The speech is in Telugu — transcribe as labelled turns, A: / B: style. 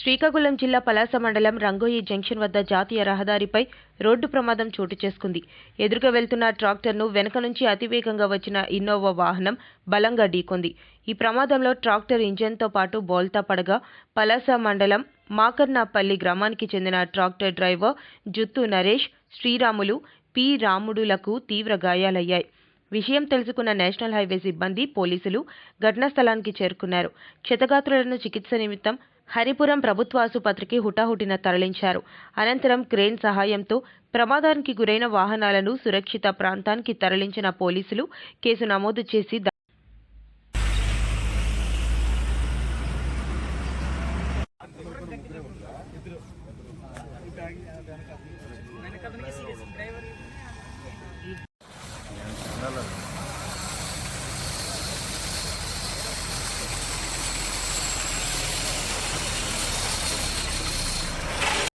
A: శ్రీకాకుళం జిల్లా పలాస మండలం రంగోయి జంక్షన్ వద్ద జాతీయ రహదారిపై రోడ్డు ప్రమాదం చోటు చేసుకుంది. ఎదురుగా వెళ్తున్న ట్రాక్టర్ను వెనక నుంచి అతివేగంగా వచ్చిన ఇన్నోవా వాహనం బలంగా ఢీకొంది. ఈ ప్రమాదంలో ట్రాక్టర్ ఇంజన్తో పాటు బోల్తా పడగా పలాస మండలం మాకర్నాపల్లి గ్రామానికి చెందిన ట్రాక్టర్ డ్రైవర్ జుత్తు నరేష్ శ్రీరాములు పి. రాముడులకు తీవ్ర గాయాలయ్యాయి. విషయం తెలుసుకున్న నేషనల్ హైవే సిబ్బంది పోలీసులు ఘటనా స్థలానికి చేరుకున్నారు. క్షతగాత్రులను చికిత్స నిమిత్తం హరిపురం ప్రభుత్వాసుపత్రికి హుటాహుటిన తరలించారు. అనంతరం క్రేన్ సహాయంతో ప్రమాదానికి గురైన వాహనాలను సురక్షిత ప్రాంతానికి తరలించిన పోలీసులు కేసు నమోదు చేసి